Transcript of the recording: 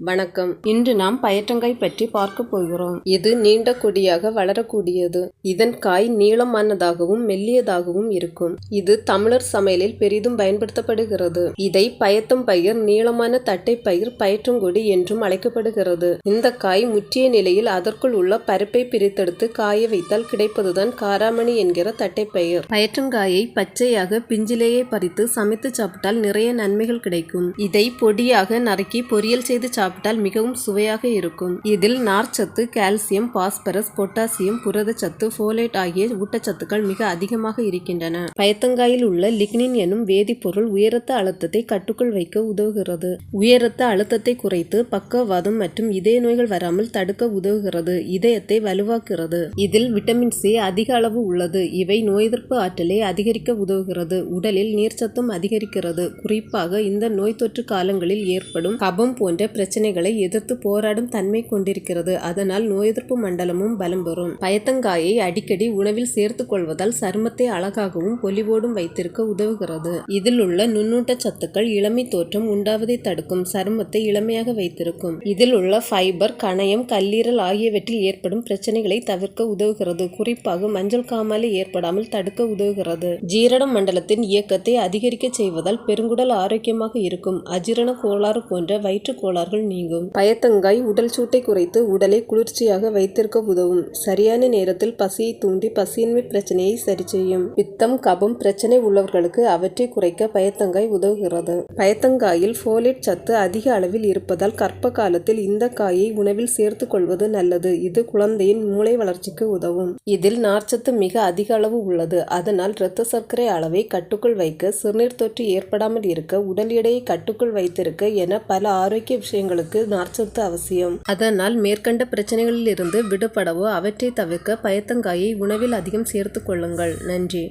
வணக்கம். இன்று நாம் பயற்றங்காய் பற்றி பார்க்க போகிறோம். இது நீண்ட கொடியாக வளரக்கூடியது. இதன் காய் நீளமானதாகவும் மெல்லியதாகவும் இருக்கும். இது தமிழர் சமையலில் பெரிதும் பயன்படுத்தப்படுகிறது. இதை பயத்தம் பயிர் நீளமான தட்டை பயிர் பயற்றங்கொடி என்றும் அழைக்கப்படுகிறது. இந்த காய் முற்றிய நிலையில் அதற்குள் உள்ள பருப்பை பிரித்தெடுத்து காய வைத்தால் கிடைப்பதுதான் காராமணி என்கிற தட்டைப்பயிர் பயற்றங்காயை பச்சையாக பிஞ்சிலேயே பறித்து சமைத்து சாப்பிட்டால் நிறைய நன்மைகள் கிடைக்கும். இதை பொடியாக நறுக்கி பொரியல் செய்து சாப்பிட்டால் மிகவும் சுவையாக இருக்கும். இதில் நார்ச்சத்து கால்சியம் பாஸ்பரஸ் பொட்டாசியம் புரதச்சத்து ஃபோலேட் ஆகிய ஊட்டச்சத்துக்கள் மிக அதிகமாக இருக்கின்றன. பயத்தங்காயில் உள்ள லிக்னின் எனும் வேதிப்பொருள் உயரத்த அழுத்தத்தை கட்டுக்குள் வைக்க உதவுகிறது. உயரத்த அழுத்தத்தை குறைத்து பக்கவாதம் மற்றும் இதய நோய்கள் வராமல் தடுக்க உதவுகிறது. இதயத்தை வலுவாக்குகிறது. இதில் விட்டமின் சி அதிக அளவு உள்ளது. இவை நோய் எதிர்ப்பு ஆற்றலை அதிகரிக்க உதவுகிறது. உடலில் நீர்ச்சத்தும் அதிகரிக்கிறது. குறிப்பாக இந்த நோய் தொற்று காலங்களில் ஏற்படும் கபம் போன்ற பிரச்சனை பிரச்சனைகளை எதிர்த்து போராடும் தன்மை கொண்டிருக்கிறது. அதனால் நோய் எதிர்ப்பு மண்டலமும் பலம் பெறும். பயத்தங்காயை அடிக்கடி உணவில் சேர்த்துக் கொள்வதால் சருமத்தை அழகாகவும் பொலிவோடும் வைத்திருக்க உதவுகிறது. இதில் உள்ள நுண்ணூட்ட சத்துக்கள் இளமை தோற்றம் உண்டாவதை தடுக்கும். சருமத்தை இளமையாக வைத்திருக்கும். இதில் உள்ள ஃபைபர் கணையம் கல்லீரல் ஆகியவற்றில் ஏற்படும் பிரச்சனைகளை தவிர்க்க உதவுகிறது. குறிப்பாக மஞ்சள் காமாலை ஏற்படாமல் தடுக்க உதவுகிறது. ஜீரண மண்டலத்தின் இயக்கத்தை அதிகரிக்க செய்வதால் பெருங்குடல் ஆரோக்கியமாக இருக்கும். அஜீரண கோளாறு போன்ற வயிற்று கோளாறுகள் நீங்கும். பயத்தங்காய் உடல் சூட்டை குறைத்து உடலை குளிர்ச்சியாக வைத்திருக்க உதவும். சரியான நேரத்தில் பசியை தூண்டி பசியின்மை பிரச்சனையை சரி செய்யும் பித்தம் கபம் பிரச்சனை உள்ளவர்களுக்கு அவற்றை குறைக்க பயத்தங்காய் உதவுகிறது. பயத்தங்காயில் ஃபோலேட் சத்து அதிக அளவில் இருப்பதால் கற்ப காலத்தில் இந்த காயை உணவில் சேர்த்துக் கொள்வது நல்லது. இது குழந்தையின் மூளை வளர்ச்சிக்கு உதவும். இதில் நார்ச்சத்து மிக அதிக அளவு உள்ளது. அதனால் இரத்த சர்க்கரை அளவை கட்டுக்குள் வைக்க சிறுநீர் தொற்று ஏற்படாமல் இருக்க உடல் எடையை கட்டுக்குள் வைத்திருக்க என பல ஆரோக்கிய விஷயங்களுக்கு நார்ச்சத்து அவசியம். அதனால் மேற்கண்ட பிரச்சனைகளில் இருந்து விடுபடவோ அவற்றை தவிர்க்க பயத்தங்காயை உணவில் அதிகம் சேர்த்து கொள்ளுங்கள். நன்றி.